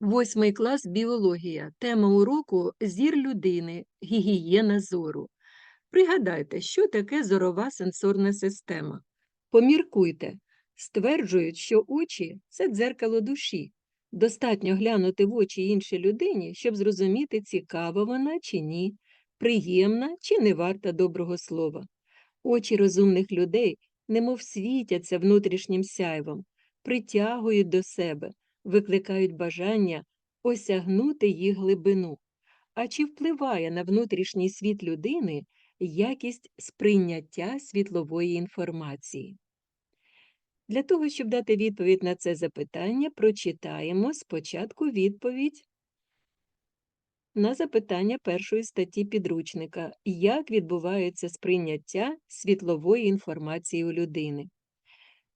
Восьмий клас біологія. Тема уроку зір людини, гігієна зору. Пригадайте, що таке зорова сенсорна система. Поміркуйте. Стверджують, що очі це дзеркало душі. Достатньо глянути в очі іншій людині, щоб зрозуміти, цікава вона чи ні, приємна чи не варта доброго слова. Очі розумних людей немов світяться внутрішнім сяйвом, притягують до себе, викликають бажання осягнути їх глибину. А чи впливає на внутрішній світ людини якість сприйняття світлової інформації? Для того, щоб дати відповідь на це запитання, прочитаємо спочатку відповідь на запитання першої статті підручника Як відбувається сприйняття світлової інформації у людини?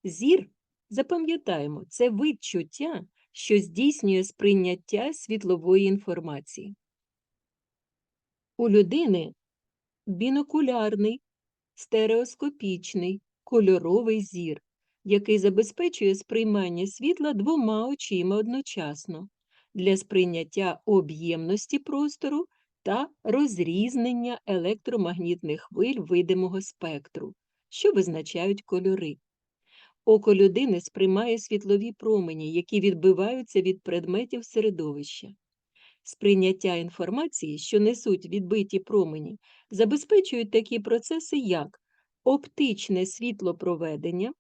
Зір, запам'ятаємо, це вид чуття, що здійснює сприйняття світлової інформації. У людини бінокулярний, стереоскопічний, кольоровий зір, який забезпечує сприймання світла двома очима одночасно для сприйняття об'ємності простору та розрізнення електромагнітних хвиль видимого спектру, що визначають кольори. Око людини сприймає світлові промені, які відбиваються від предметів середовища. Сприйняття інформації, що несуть відбиті промені, забезпечують такі процеси, як оптичне світлопроведення,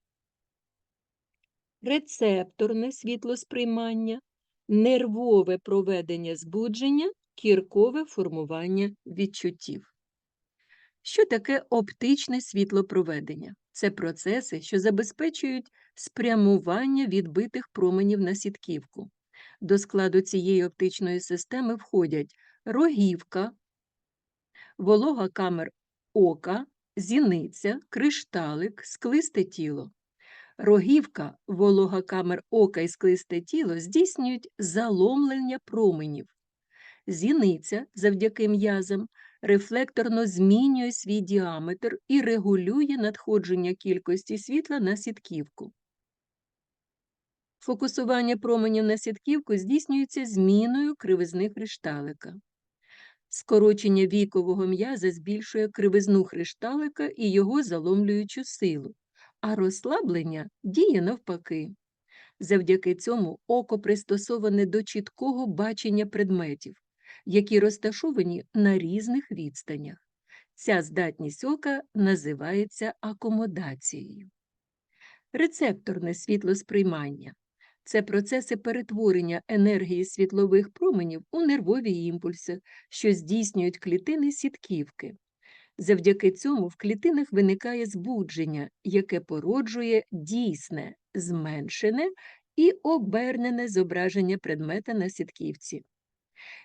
рецепторне світлосприймання, нервове проведення збудження, кіркове формування відчуттів. Що таке оптичне світлопроведення? Це процеси, що забезпечують спрямування відбитих променів на сітківку. До складу цієї оптичної системи входять рогівка, волога камер ока, зіниця, кришталик, склисте тіло. Рогівка, волога камер ока і склисте тіло здійснюють заломлення променів. Зіниця завдяки м'язам рефлекторно змінює свій діаметр і регулює надходження кількості світла на сітківку. Фокусування променів на сітківку здійснюється зміною кривизни кришталика. Скорочення вікового м'яза збільшує кривизну кришталика і його заломлюючу силу, а розслаблення діє навпаки. Завдяки цьому око пристосоване до чіткого бачення предметів, які розташовані на різних відстанях. Ця здатність ока називається акомодацією. Рецепторне світлосприймання це процеси перетворення енергії світлових променів у нервові імпульси, що здійснюють клітини сітківки. Завдяки цьому в клітинах виникає збудження, яке породжує дійсне, зменшене і обернене зображення предмета на сітківці.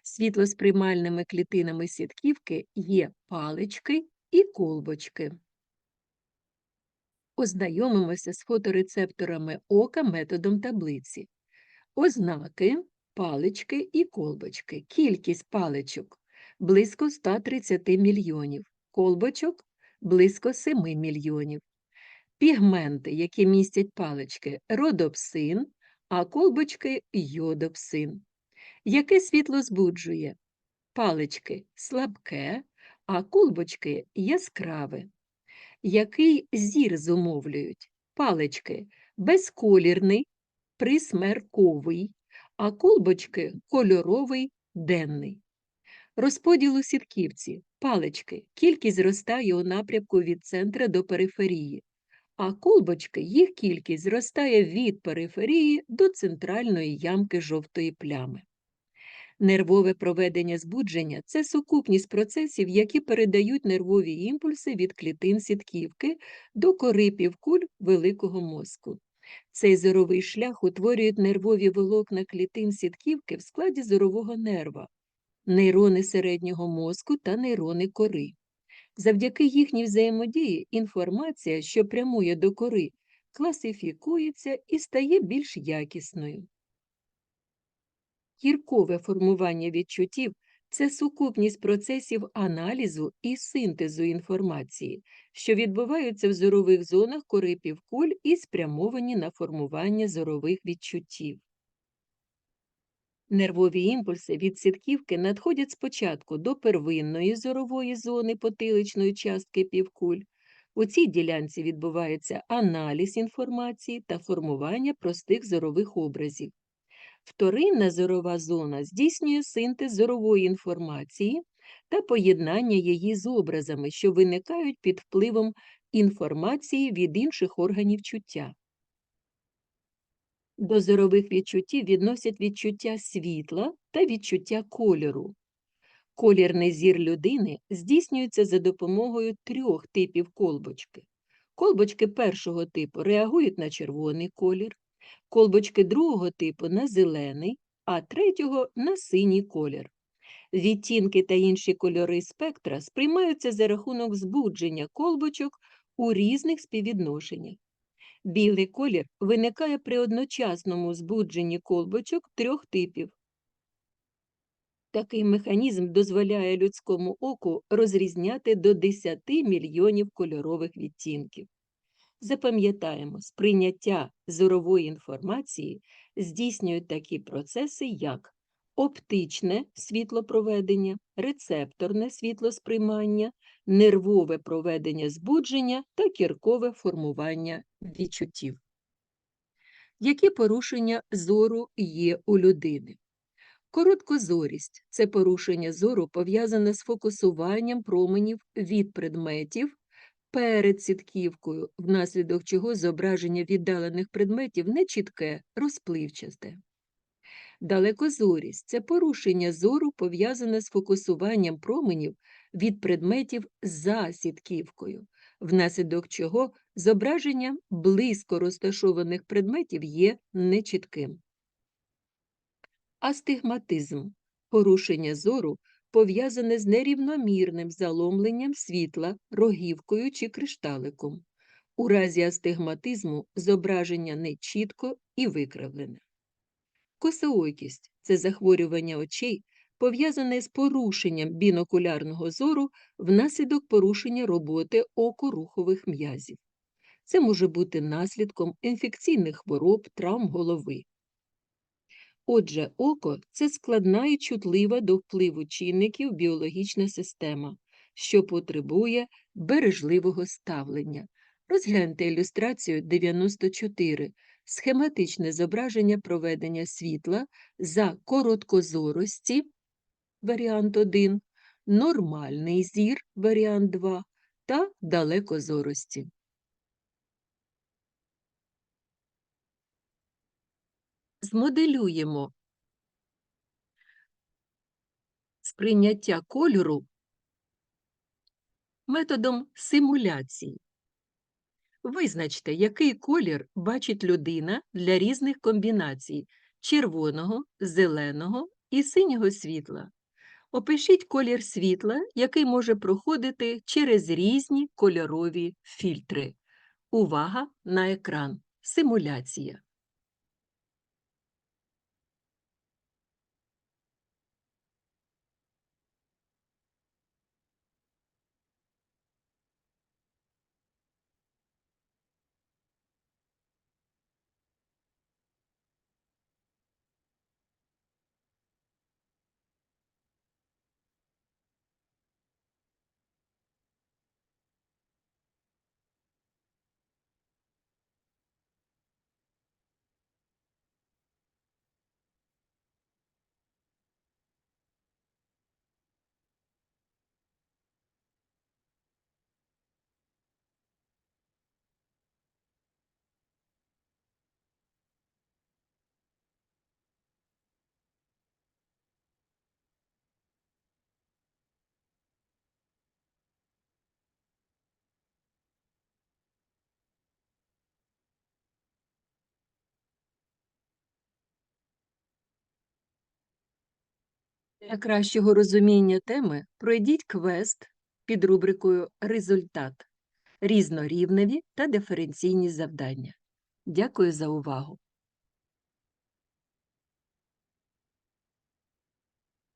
Світлосприймальними клітинами сітківки є палички і колбочки. Ознайомимося з фоторецепторами ока методом таблиці. Ознаки, палички і колбочки. Кількість паличок близько 130 мільйонів, колбочок близько 7 мільйонів. Пігменти, які містять палички, родопсин, а колбочки йодопсин. Яке світло збуджує? Палички слабке, а колбочки яскраве. Який зір зумовлюють? Палички безколірний, присмерковий, а колбочки кольоровий денний. Розподіл у сітківці палички кількість зростає у напрямку від центра до периферії, а колбочки їх кількість зростає від периферії до центральної ямки жовтої плями. Нервове проведення збудження це сукупність процесів, які передають нервові імпульси від клітин сітківки до кори півкуль великого мозку. Цей зоровий шлях утворюють нервові волокна клітин сітківки в складі зорового нерва, нейрони середнього мозку та нейрони кори. Завдяки їхній взаємодії інформація, що прямує до кори, класифікується і стає більш якісною. Кіркове формування відчуттів це сукупність процесів аналізу і синтезу інформації, що відбуваються в зорових зонах кори півкуль і спрямовані на формування зорових відчуттів. Нервові імпульси від сітківки надходять спочатку до первинної зорової зони потиличної частки півкуль. У цій ділянці відбувається аналіз інформації та формування простих зорових образів. Вторинна зорова зона здійснює синтез зорової інформації та поєднання її з образами, що виникають під впливом інформації від інших органів чуття. До зорових відчуттів відносять відчуття світла та відчуття кольору. Колірний зір людини здійснюється за допомогою трьох типів колбочки. Колбочки першого типу реагують на червоний колір, колбочки другого типу на зелений, а третього на синій колір. Відтінки та інші кольори спектра сприймаються за рахунок збудження колбочок у різних співвідношеннях. Білий колір виникає при одночасному збудженні колбочок трьох типів. Такий механізм дозволяє людському оку розрізняти до 10 мільйонів кольорових відтінків. Запам'ятаємо, сприйняття зорової інформації здійснюють такі процеси, як оптичне світлопроведення, рецепторне світлосприймання, нервове проведення збудження та кіркове формування відчуттів. Які порушення зору є у людини? Короткозорість це порушення зору пов'язане з фокусуванням променів від предметів перед сітківкою, внаслідок чого зображення віддалених предметів нечітке, розпливчасте. Далекозорість це порушення зору пов'язане з фокусуванням променів від предметів за сітківкою, внаслідок чого зображення близько розташованих предметів є нечітким. Астигматизм порушення зору пов'язане з нерівномірним заломленням світла рогівкою чи кришталиком. У разі астигматизму зображення нечітко і викривлене. Косоокість це захворювання очей, пов'язане з порушенням бінокулярного зору внаслідок порушення роботи окорухових м'язів. Це може бути наслідком інфекційних хвороб, травм голови. Отже, око це складна і чутлива до впливу чинників біологічна система, що потребує бережливого ставлення. Розгляньте ілюстрацію 94, схематичне зображення проведення світла за короткозорості варіант 1, нормальний зір варіант 2 та далекозорості. Змоделюємо сприйняття кольору методом симуляції. Визначте, який колір бачить людина для різних комбінацій червоного, зеленого і синього світла. Опишіть колір світла, який може проходити через різні кольорові фільтри. Увага на екран. Симуляція. Для кращого розуміння теми пройдіть квест під рубрикою Результат, різнорівневі та диференційні завдання. Дякую за увагу!